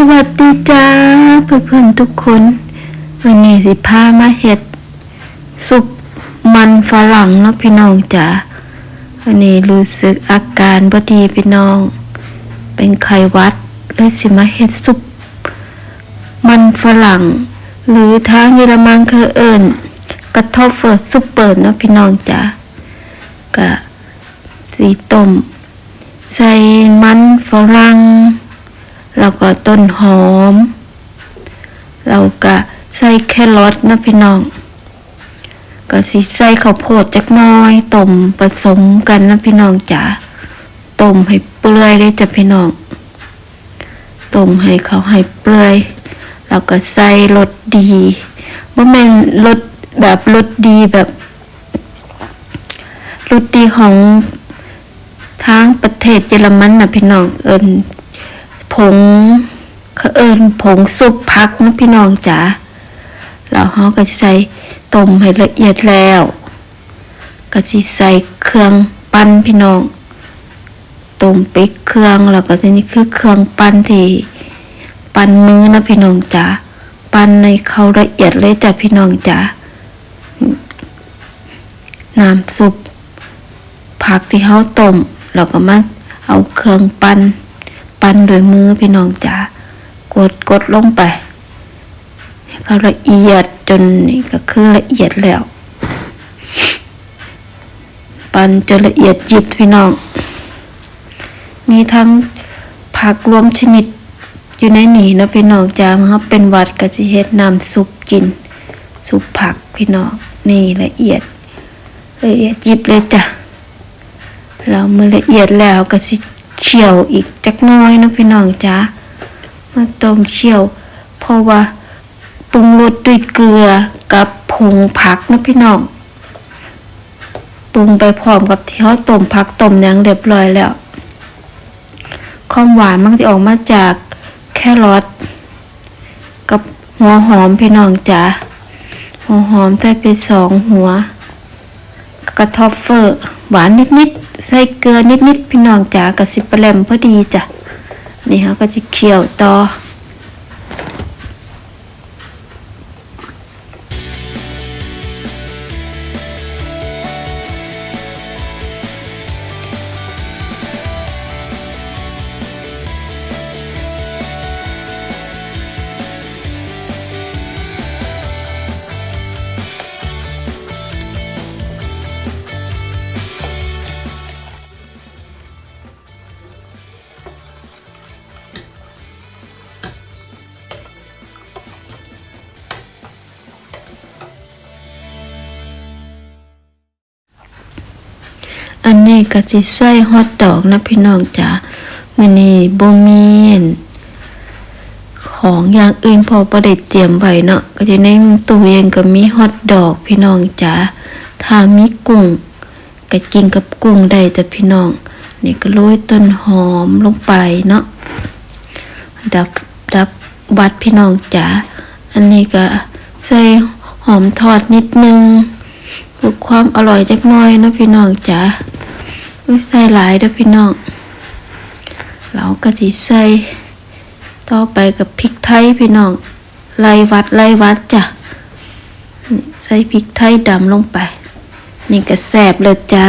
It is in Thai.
สวัสดีจ้าเพื่อนๆทุกคน วันนี้สิพามาเฮ็ดซุปมันฝรั่งเนาะพี่น้องจ๋าวันนี้รู้สึกอาการบ่ดีพี่น้อง เป็นไข้หวัดเลยสิมาเฮ็ดซุปมันฝรั่ง หรือทางเยอรมันเขาเอิ้นกระทอฟเฟิร์ซุปเปอร์เนาะพี่น้องจ๋ากะสีต้มใส่มันฝรั่ง แล้วก็ต้นหอมแล้วก็ใส่แครอทนะพี่น้อง ก็สิใส่ข้าวโพดจักน้อยต้มผสมกันนะพี่น้องจ๋าต้มให้เปื่อยเลยจ้ะพี่น้องต้มให้เขาให้เปื่อยแล้วก็ใส่รสดีบ่แม่นรสแบบรสดีแบบรสดีของทางประเทศเยอรมันนะพี่น้องเอิ้น งเขาเอิญผงซุปพักนะพี่น้องจ๋าแล้วเขาก็จะใส่ต้มให้ละเอียดแล้วก็สิใส่เครื่องปั้นพี่น้องต้มไปเครื่องแล้วก็ทีนี้คือเครื่องปั้นที่ปั้นมือนะพี่น้องจ๋าปั้นในเขาละเอียดเลยจ้ะพี่น้องจ๋าน้ำซุปผักที่เขาต้มแล้วก็มาเอาเครื่องปั้น ปั้นโดวยมือพี่น้องจ๋ากดกดลงไปให้เขาละเอียดจนนี่ก็คือละเอียดแล้ว ปั้นจนละเอียดยิบพี่น้อง มีทั้งผักรวมชนิดอยู่ในนี่นะพี่น้องจ๋ามันครับเป็นวัดก็สิเฮ็ดน้ำซุปกินซุปผักพี่น้องนี่ละเอียดละเอียดยิบเลยจ้ะเรามือละเอียดแล้วก็สิ เคี่ยวอีกจักน้อยนะพี่น้องจ้ามาต้มเคี่ยวเพราะว่าปรุงรสด้วยเกลือกับผงผักนะพี่น้องปรุงไปพร้อมกับที่เขาต้มผักต้มยังเรียบร้อยแล้วความหวานมันจะออกมาจากแครอทกับหัวหอมพี่น้องจ้าหัวหอมใส่ไปสองหัวกระทอฟเฟอร์ หวานนิดๆ ใส่เกลือนิดๆพี่น้องจ๋ากับสิบแปลมพอดีจ้ะนี่เขาก็จะเคี่ยวต่อ อันนี้ก็สิใส่ฮอทดอกนะพี่น้องจ๋ามื้อนี้บ่มีนของอย่างอื่นพอประเด็เตรียมไว้เนาะก็จะในตู้เย็นก็มีฮอทดอกพี่น้องจ๋าถ้ามีกุ้งก็กินกับกุ้งได้จ้ะพี่น้อง นี่ก็โรยต้นหอมลงไปเนาะดับดับบัดพี่น้องจ๋าอันนี้ก็ใส่หอมทอดนิดนึงเพื่อความอร่อยจักน่อยนะพี่น้องจ๋า ไม่ใส่หลายเด้อพี่น้องเราก็สิใส่ต่อไปกับพริกไทยพี่น้องไล่วัดไล่วัดจ้ะใส่พริกไทยดำลงไป นี่ก็แสบเลยจ้า